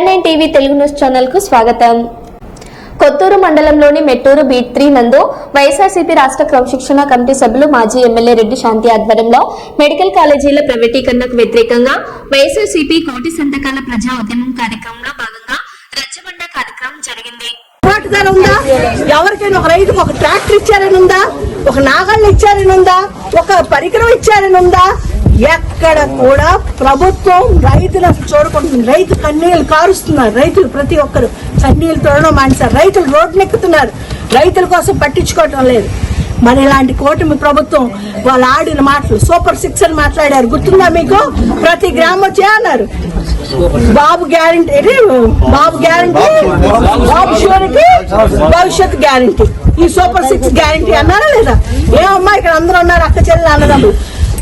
AR nine TV Telugu news ఛానల్కు స్వాగతం. కొత్తూరు మండలంలోని మెట్టూరు బీట్ త్రీ నందు వైఎస్ఆర్సీపీ రాష్ట్ర క్రమశిక్షణ కమిటీ సభ్యులు మాజీ ఎమ్మెల్యే రెడ్డి శాంతి ఆధ్వర్యంలో మెడికల్ కాలేజీల ప్రైవేటీకరణకు వ్యతిరేకంగా వైఎస్ఆర్సీపీ కోటి సంతకాల ప్రజా ఉద్యమం కార్యక్రమంలో భాగంగా రచ్చబండ కార్యక్రమం జరిగింది. పోరాటదారు ఉందా? ఎవరికైనా ఒక రైతు ఒక ట్రాక్టర్ ఇచ్చారని ఉందా ఒక నాగళ్ళు ఇచ్చారని ఉందా ఒక పరికరం ఇచ్చారని ఉందా ఎక్కడ కూడా ప్రభుత్వం రైతులను చూడకుంటుంది రైతు కన్నీళ్ళు కారుస్తున్నారు. రైతులు ప్రతి ఒక్కరు కన్నీళ్ళు తోడడం మానేశారు. రైతులు రోడ్లు ఎక్కుతున్నారు రైతుల కోసం పట్టించుకోవటం లేదు. మరి ఇలాంటి కూటమి ప్రభుత్వం వాళ్ళు ఆడిన మాటలు సూపర్ సిక్స్ అని మాట్లాడారు. గుర్తుందా మీకు? ప్రతి గ్రామం చేయన్నారు అన్నారు. Babu guarantee Babu guarantee? Babu surety? భవిష్యత్ గ్యారంటీ. ఈ సూపర్ సిక్స్ గ్యారంటీ అన్నారా లేదా? ఏమమ్మా ఇక్కడ అందరూ ఉన్నారు అక్క చెల్లెలు అన్నదమ్ములు.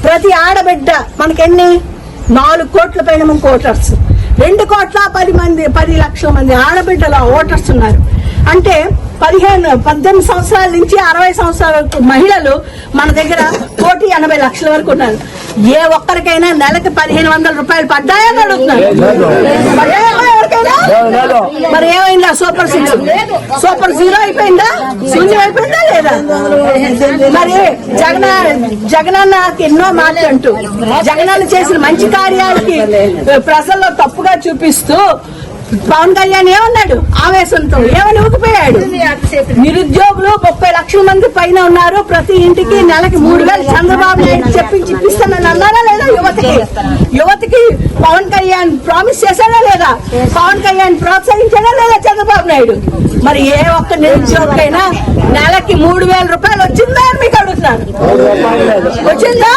ప్రతి ఆడబిడ్డ మనకెన్ని? నాలుగు కోట్ల పైన మనకు ఓటర్స్. రెండు కోట్ల పది మంది పది లక్షల మంది ఆడబిడ్డల ఓటర్స్ ఉన్నారు. అంటే పదిహేను పద్దెనిమిది సంవత్సరాల నుంచి అరవై సంవత్సరాల వరకు మహిళలు మన దగ్గర కోటి ఎనభై లక్షల వరకు ఉన్నారు. ఏ ఒక్కరికైనా నెలకి పదిహేను వందల రూపాయలు పడ్డాయని అడుగుతున్నారు. ఎవరికైనా? మరి ఏమైందా? సూపర్ సిక్స్ సూపర్ జీరో అయిపోయిందా? శూన్యం అయిపోయిందా లేదా? మరి జగన్ జగనన్నకి ఎన్నో మాటలు అంటూ జగనన్న చేసిన మంచి కార్యాలకి ప్రజల్లో తప్పుగా చూపిస్తూ పవన్ కళ్యాణ్ ఏమన్నాడు? ఆవేశంతో ఏమని ఊగిపోయాడు? నిరుద్యోగులు ముప్పై లక్షల మంది పైన ఉన్నారు. ప్రతి ఇంటికి నెలకి మూడు వేలు చంద్రబాబు నాయుడు చెప్పించి ఇప్పిస్తానని అన్నారా లేదా యువతకి? యువతకి పవన్ కళ్యాణ్ ప్రామిస్ చేశాడా లేదా? పవన్ కళ్యాణ్ ప్రోత్సహించాడా లేదా చంద్రబాబు నాయుడు? మరి ఏ ఒక్క నిరుద్యోగైనా నెలకి మూడు వేల రూపాయలు వచ్చిందా అని మీకు అడుగుతున్నాను. వచ్చిందా?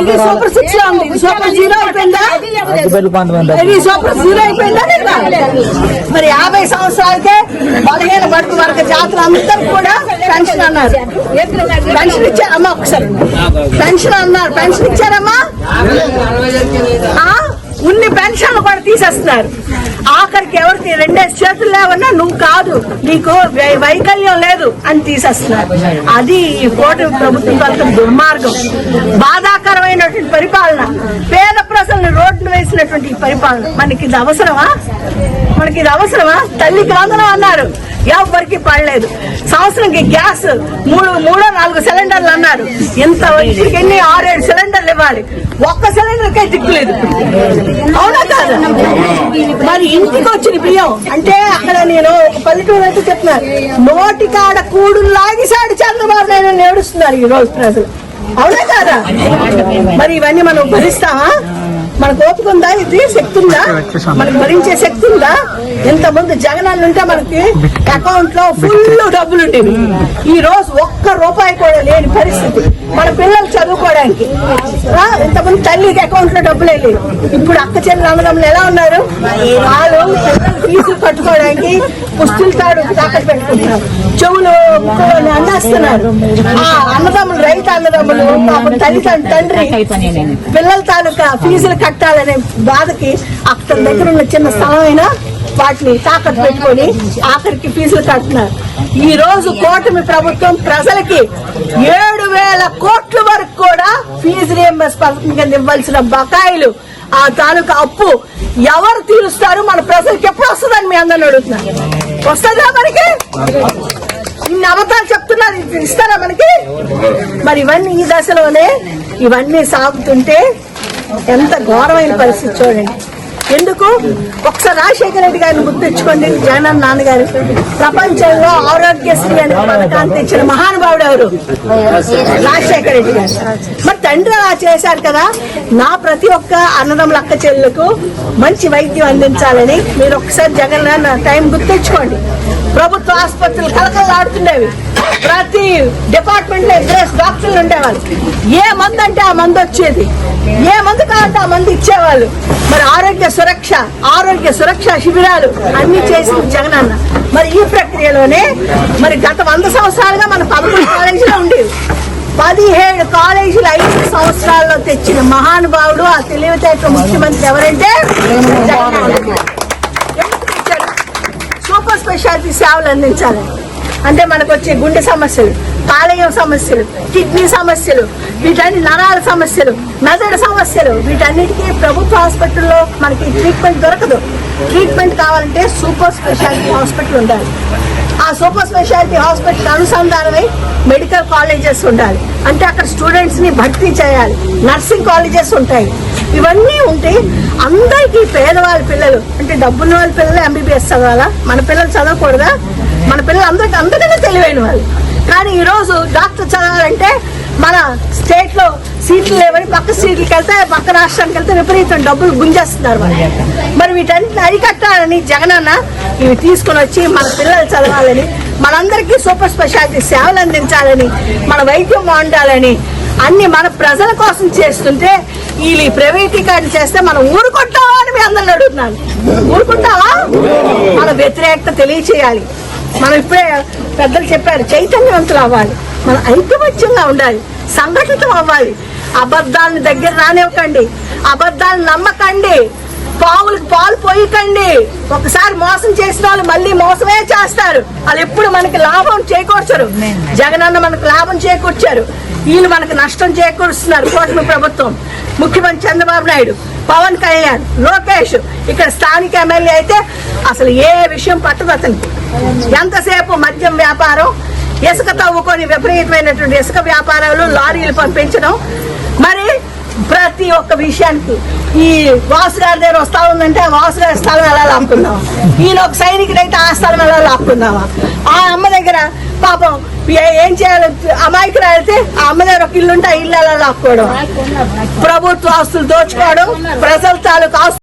ఇది సూపర్ సిక్స్లో ఉంది. సూపర్ జీరో అయిపోయిందా? ఇది సూపర్ జీరో అయిపోయిందా లేదా? మరి యాభై సంవత్సరాలకే పదిహేను వరకు వరకు జాతర అందరికి కూడా పెన్షన్ అన్నారు. పెన్షన్ ఇచ్చారమ్మా ఒకసారి. పెన్షన్ అన్నారు. పెన్షన్ ఇచ్చారమ్మా? ఆ? ఉన్ని పెన్షన్లు కూడా తీసేస్తున్నారు. ఆఖరికి ఎవరికి రెండే చేతులు లేవన్నా నువ్వు కాదు. నీకు వై- వైకల్యం లేదు అని తీసేస్తున్నారు. అది ఈ కూటమి ప్రభుత్వం తాలూకు దుర్మార్గం. బాధాకరమైనటువంటి పరిపాలన. పేద ప్రజలను రోడ్లు వేసినటువంటి పరిపాలన. మనకి ఇది అవసరమా? మనకి ఇది అవసరమా? తల్లికి వందనం అన్నారు. ఎవరికి పడలేదు. సంవత్సరంకి గ్యాస్ మూడు మూడో నాలుగు సిలిండర్లు అన్నారు. ఇంత ఇంటికి ఎన్ని ఆరేడు సిలిండర్లు ఇవ్వాలి? ఒక్క సిలిండర్కే దిక్కులేదు. అవునా కాదు? మరి ఇంటికి వచ్చిన బియ్యం. అంటే అక్కడ నేను పల్లెటూరు అయితే చెప్తున్నారు నోటి కాడ కూడు లాగిసాడు చంద్రబాబు నాయుడు నేడుస్తున్నారు ఈ రోజు ప్రజలు. అవునా కాదా? మరి ఇవన్నీ మనం భరిస్తామా? మనకు ఓపిక ఉందా? ఇది శక్తి ఉందా? మనకు భరించే శక్తి ఉందా? ఇంతమంది జగనాలు ఉంటే మనకి అకౌంట్లో ఫుల్ డబ్బులు ఉండేవి. ఈ రోజు ఒక్క రూపాయి కూడా లేని పరిస్థితి. మన పిల్లలు చదువుకోవడానికి. ఇంతకుముందు ఇంతమంది తల్లికి అకౌంట్లో డబ్బులు వెళ్ళి ఇప్పుడు అక్క చెల్లి అన్నదమ్ములు ఎలా ఉన్నారు? వాళ్ళు ఫీజులు కట్టుకోవడానికి పుస్తులు తాడు తాకట్టు పెట్టుకుంటున్నారు. చెవులు ముక్కులు అందేస్తున్నారు అన్నదమ్ములు రైతు అన్నదమ్ములు పాపం తల్లి తండ్రి పిల్లల తాలూకా ఫీజులు కట్టాలనే బాధకి అక్కడ దగ్గర ఉన్న చిన్న స్థలమైన వాటిని తాకట్టు పెట్టుకొని ఆఖరికి ఫీజులు కట్టినారు ఈ రోజు కూటమి ప్రభుత్వం ప్రజలకి ఏడు వేల కోట్ల వరకు కూడా ఫీజు రియంబర్స్ పథకం కింద ఇవ్వాల్సిన బకాయిలు ఆ తాలూకా అప్పు ఎవరు తీరుస్తారు? మన ప్రజలకు ఎప్పుడు వస్తుందని మీ అందరిని అడుగుతున్నాను. వస్తుందా మనకి? ఇన్ని అబద్ధాలు చెప్తున్నారు ఇస్తారా మనకి? మరి ఇవన్నీ ఈ దశలోనే ఇవన్నీ సాగుతుంటే ఎంత ఘోరమైన పరిస్థితి చూడండి. ఎందుకు? ఒకసారి రాజశేఖర రెడ్డి గారిని గుర్తించుకోండి జగన్ నాన్నగారు. ప్రపంచంలో ఆరోగ్యశ్రీ అనే పథకాన్ని తెచ్చిన మహానుభావుడు ఎవరు? రాజశేఖర రెడ్డి గారు. మరి తండ్రి అలా చేశారు కదా. నా ప్రతి ఒక్క అన్నదమ్ముల అక్క చెల్లెలకు మంచి వైద్యం అందించాలని మీరు ఒకసారి జగన్ టైం గుర్తించుకోండి ప్రభుత్వ ఆసుపత్రులు కలకలాడుతుండేవి ప్రతి డిపార్ట్మెంట్లో ఇద్దరు డాక్టర్లు ఉండేవాళ్ళు. ఏ మందు అంటే ఆ మందు వచ్చేది. ఏ మందు కావాలంటే ఆ మందు ఇచ్చేవాళ్ళు. మరి ఆరోగ్య సురక్ష ఆరోగ్య సురక్ష శిబిరాలు అన్ని చేసింది జగనన్న. మరి ఈ ప్రక్రియలోనే మరి గత వంద సంవత్సరాలుగా మన పదకొండు కాలేజీలో ఉండేవి. పదిహేడు కాలేజీలు ఐదు సంవత్సరాల్లో తెచ్చిన మహానుభావుడు ఆ తెలివితేటల ముఖ్యమంత్రి ఎవరంటే జగన్మోహన్ సూపర్ స్పెషాలిటీ సేవలు అందించాలి. అంటే మనకు వచ్చే గుండె సమస్యలు కాలేయం సమస్యలు కిడ్నీ సమస్యలు వీటన్ని నరాల సమస్యలు మెదడు సమస్యలు వీటన్నిటికీ ప్రభుత్వ హాస్పిటల్లో మనకి ట్రీట్మెంట్ దొరకదు. ట్రీట్మెంట్ కావాలంటే సూపర్ స్పెషాలిటీ హాస్పిటల్ ఉండాలి. ఆ సూపర్ స్పెషాలిటీ హాస్పిటల్ అనుసంధానమై మెడికల్ కాలేజెస్ ఉండాలి. అంటే అక్కడ స్టూడెంట్స్ని భర్తీ చేయాలి. నర్సింగ్ కాలేజెస్ ఉంటాయి. ఇవన్నీ ఉంటే అందరికీ పేదవాళ్ళ పిల్లలు అంటే డబ్బున్న వాళ్ళ పిల్లలు ఎంబీబీఎస్ చదవాలా? మన పిల్లలు చదవకూడదా? మన పిల్లలు అందరికీ అందరికన్నా తెలివైన వాళ్ళు. కానీ ఈరోజు డాక్టర్ చదవాలంటే మన స్టేట్లో సీట్లు లేవని పక్క సీట్లకి వెళ్తే పక్క రాష్ట్రానికి వెళ్తే విపరీతం డబ్బులు గుంజేస్తున్నారు వాళ్ళు. మరి వీటన్నిటిని అరికట్టాలని జగనన్న ఇవి తీసుకుని వచ్చి మన పిల్లలు చదవాలని మనందరికీ సూపర్ స్పెషాలిటీ సేవలు అందించాలని మన వైద్యం బాగుండాలని అన్ని మన ప్రజల కోసం చేస్తుంటే వీళ్ళు ఈ ప్రైవేటీకరణ చేస్తే మనం ఊరుకుంటావా అని మీ అందరిని అడుగుతున్నాను. ఊరుకుంటావా? మన వ్యతిరేకత తెలియచేయాలి. మనం ఇప్పుడే పెద్దలు చెప్పారు చైతన్యవంతులు అవ్వాలి. మనం ఐక్యమత్యంగా ఉండాలి. సంఘటితం అవ్వాలి. అబద్ధాలను దగ్గర రానివ్వకండి. అబద్ధాలను నమ్మకండి. పావులకు పాలు పోయకండి. ఒకసారి మోసం చేసిన వాళ్ళు మళ్ళీ మోసమే చేస్తారు. వాళ్ళు ఎప్పుడు మనకి లాభం చేకూర్చరు. జగనన్న మనకు లాభం చేకూర్చారు. వీళ్ళు మనకు నష్టం చేకూరుస్తున్నారు కూటమి ప్రభుత్వం. ముఖ్యమంత్రి చంద్రబాబు నాయుడు పవన్ కళ్యాణ్ లోకేష్ ఇక్కడ స్థానిక ఎమ్మెల్యే అయితే అసలు ఏ విషయం పట్టదు అతనికి. ఎంతసేపు మద్యం వ్యాపారం ఇసుక తవ్వుకొని విపరీతమైనటువంటి ఇసుక వ్యాపారాలు లారీలు పంపించడం. మరి ప్రతి ఒక్క విషయానికి. ఈ వాసు గారి దగ్గర వస్తా ఉందంటే ఆ వాసు గారి స్థలం ఎలా లాక్కుందామా? ఈయన ఒక సైనికుడు అయితే ఆ స్థలం ఎలా లాక్కుందామా? ఆ అమ్మ దగ్గర పాపం ఏ- ఏం చేయాలి? అమాయకులు అయితే ఆ అమ్మ దగ్గర ఒక ఇల్లు ఉంటే ఆ ఇల్లు ఎలా లాక్కోవడం? ప్రభుత్వ ఆస్తులు దోచుకోవడం ప్రజల తాలూకు ఆస్తులు